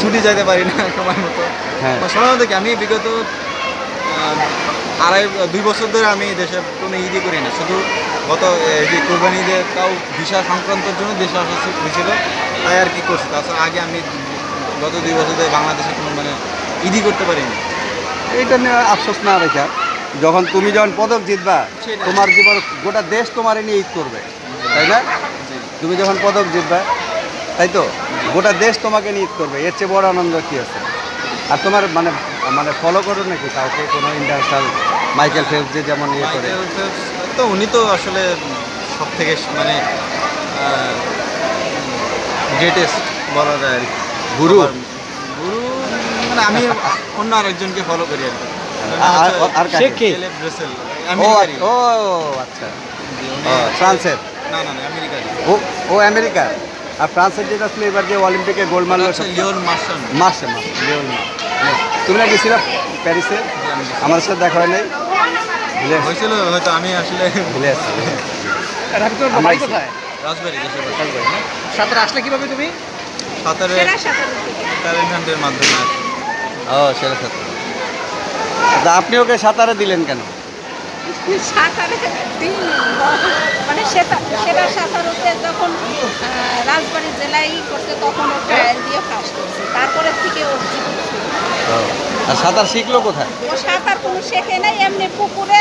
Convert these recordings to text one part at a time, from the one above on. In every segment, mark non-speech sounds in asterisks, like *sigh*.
ছুটি যাইতে পারি না *laughs* সময় মতো। হ্যাঁ। মতো কি আমি বিগত আড়াই দুই বছর ধরে আমি দেশে কোনো ঈদই করি না। শুধু গত এই যে কোরবানি ঈদে তাও ভিসা সংক্রান্তর জন্য দেশে আসা ছিল- হয়েছিল তাই আর কি করছি। তাছাড়া আগে আমি গত দুই বছর ধরে বাংলাদেশে কোনো মানে ঈদই করতে পারিনি। এইটা নিয়ে আফসোস না রেখা যখন তুমি যখন পদক জিতবা। তোমার জীবন গোটা দেশ তোমার নিয়ে ঈদ করবে তাই না? তুমি যখন পদক জিতবা তাই তো? গোটা দেশ তোমাকে নিয়ে ঈদ করবে। এর চেয়ে বড় আনন্দ কী আছে? আর তোমার মানে মানে ফলো করো নাকি কাউকে? কোনো ইন্টারন্যাশনাল মাইকেল ফেলস যে যেমন ইয়ে করে। তো উনি তো আসলে সব থেকে মানে গ্রেটেস্ট বলা যায় আর কি। গুরু? গুরু মানে আমি অন্য আরেকজনকে ফলো করি আর কি। আর-? ও আচ্ছা, ও আচ্ছা। ফ্রান্সের? না না ও ও আমেরিকার? আর ফ্রান্সের যেটা ছিল এবার যে অলিম্পিকে গোল্ড মারলো মার্শাল মাসে লিওন তুমি না গেছিলা প্যারিসে? আমার সাথে দেখা হয় নাই। হয়েছিল হয়তো আমি আসলে ভুলে আসছি বাড়ি কোথায়? রাজবাড়ি। সাঁতার আসলে কীভাবে তুমি? সাঁতারে সেরা সাঁতারু। থেকে। ট্যালেন্টের মাধ্যমে। ও সেরা সাঁতার। আপনি ওকে সাঁতারে দিলেন কেন? সাঁতারে দিন মানে সেটা সাঁতারুতে যখন রাজবাড়ী জেলায় করছে তখন ও ট্রায়াল দিয়ে ফার্স্ট করছে। তারপরে থেকে ওর জীবন ও, আর সাঁতার শিখলো কোথায়? ও সাঁতার কোনো শেখে নাই এমনি পুকুরে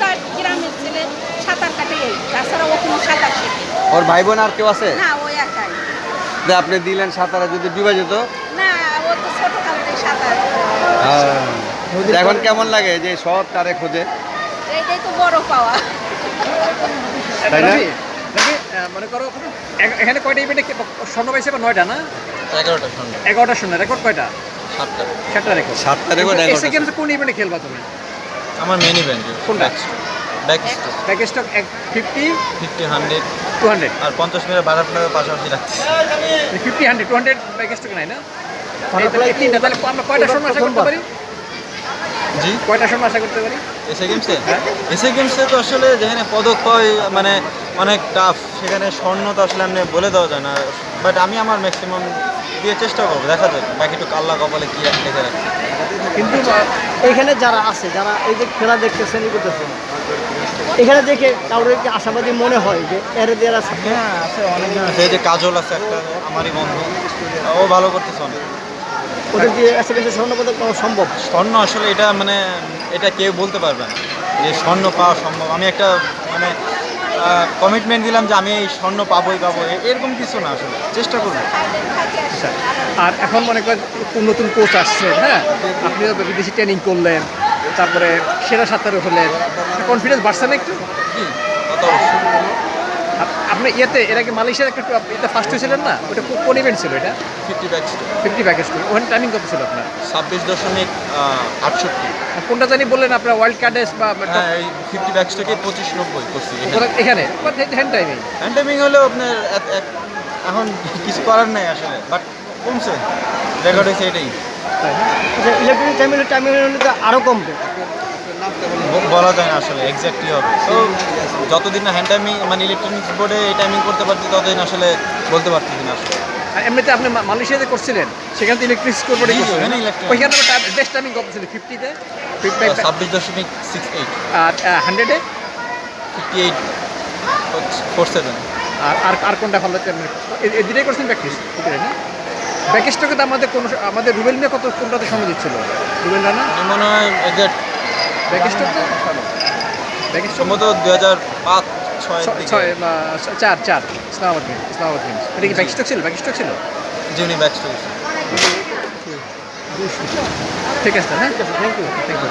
চার গ্রামের ছেলে সাঁতার কাটে তাছাড়া ও কোনো সাঁতার শেখে ওর ভাই বোন আর কেউ আছে? না ও একাই। যে আপনি দিলেন সাঁতারে যদি ডুবে যেত না ও তো থেকে সাঁতার এখন কেমন লাগে যে সব তারে খোঁজে? এইটাই তো বড় পাওয়া। তাই না? মনে করো এখানে কয়টা ইভেন্টে স্বর্ণ পাইছে বা নয়টা না? এগারোটা শূন্য রেকর্ড কয়টা? সাতটা। সাতটা রেকর্ড সাতটা record, এসে গেমসে কোন ইভেন্টে খেলবা তুমি? আমার মেন ইভেন্ট কোনটা? Back backstroke fifty fifty hundred two hundred আর পঞ্চাশ মিনিট বাটারফ্লাইয়ের পাশাপাশি রাখছি fifty hundred two hundred backstroke নাই না? তাহলে তিনটা তাহলে আমরা কয়টা স্বর্ণ আশা করতে পারি? জি? কয়টা স্বর্ণ আশা করতে পারি? এসে গেমসে। এসে গেমসে তো আসলে যেখানে পদক পাই মানে অনেক টাফ সেখানে স্বর্ণ তো আসলে আপনি বলে দেওয়া যায় না। বাট আমি আমার ম্যাক্সিমাম দিয়ে চেষ্টা করব দেখা যাক। বাকিটুকু আল্লাহ কপালে কী লেখে রাখছে কিন্তু এখানে যারা আছে যারা এই যে খেলা দেখতেছেন ই করতেছেন এখানে দেখে কারোর কি আশাবাদী মনে হয় যে এর দ্বারা হ্যাঁ আছে অনেকজন আছে। যে কাজল আছে একটা আমারই বন্ধু। ও ভালো করতেছে অনেক। ওদের দিয়ে স্বর্ণপদক পাওয়া সম্ভব? স্বর্ণ আসলে এটা মানে এটা কেউ বলতে পারবে না যে স্বর্ণ পাওয়া সম্ভব। আমি একটা মানে কমিটমেন্ট দিলাম যে আমি এই স্বর্ণ পাবোই পাবো এরকম কিছু না আসলে। চেষ্টা করব আচ্ছা। আর এখন মনে করেন নতুন কোচ আসছে হ্যাঁ? আপনি বেশি বিদেশি ট্রেনিং করলেন তারপরে সেরা সাঁতারও হলেন। কনফিডেন্স বাড়ছে না একটু কি কত অবশ্যই আপ- আপনি ইয়েতে এর আগে মালয়েশিয়ার একটা এটা ফার্স্ট হয়েছিলেন না? ওটা কোন ইভেন্ট ছিল এটা? ফিফটি ব্যাগ ফিফটি প্যাকেজ ওখানে টাইমিং কত ছিল আপনার? ছাব্বিশ দশমিক আটষট্টি। কোনটা জানি বললেন আপনার ওয়ার্ল্ড কার্ডেস বা ফিফটি ব্যাগস থেকে পঁচিশ নব্বই করছি এখানে। হ্যান্ড টাইমিং হ্যান্ড টাইমিং হলেও আপনার এখন কিছু করার নেই আসলে বাট কমছে। রেকর্ড হয়েছে এটাই। ইলেকট্রনিক টাইমের টাইমের হলে তো আরও কমবে। বলা যায় না আসলে এক্স্যাক্টলি হবে। তো যতদিন না হ্যান্ড টাইমিং মানে ইলেকট্রনিক্স বোর্ডে এই টাইমিং করতে পারছি ততদিন আসলে বলতে পারতেছি না আসলে। আর এমনিতে আপনি মালয়েশিয়াতে করছিলেন সেখানে তো ইলেকট্রিক স্কোর বোর্ডে করছিলেন ওইখানে বেস্ট টাইমিং কত ছিল ফিফটিতে ছাব্বিশ দশমিক সিক্স এইট আর হান্ড্রেডে ফিফটি এইট ফোর সেভেন আর আর আর কোনটা ভালো এই দুটাই করছেন প্র্যাকটিস না? ব্যাকেস্টকে তো আমাদের কোনো আমাদের রুবেল নিয়ে কত কোনটাতে সময় দিচ্ছিল? রুবেল রানা? মনে হয় এক্সাক্ট সম্ভবত দু হাজার পাঁচ ছয় চার চার। ইসলামাবাদ গেমস ইসলামাবাদ গেমস এটা কি ব্যাকেস্টক ছিল? ব্যাকেস্টক ছিল? ঠিক আছে হ্যাঁ? Thank you thank you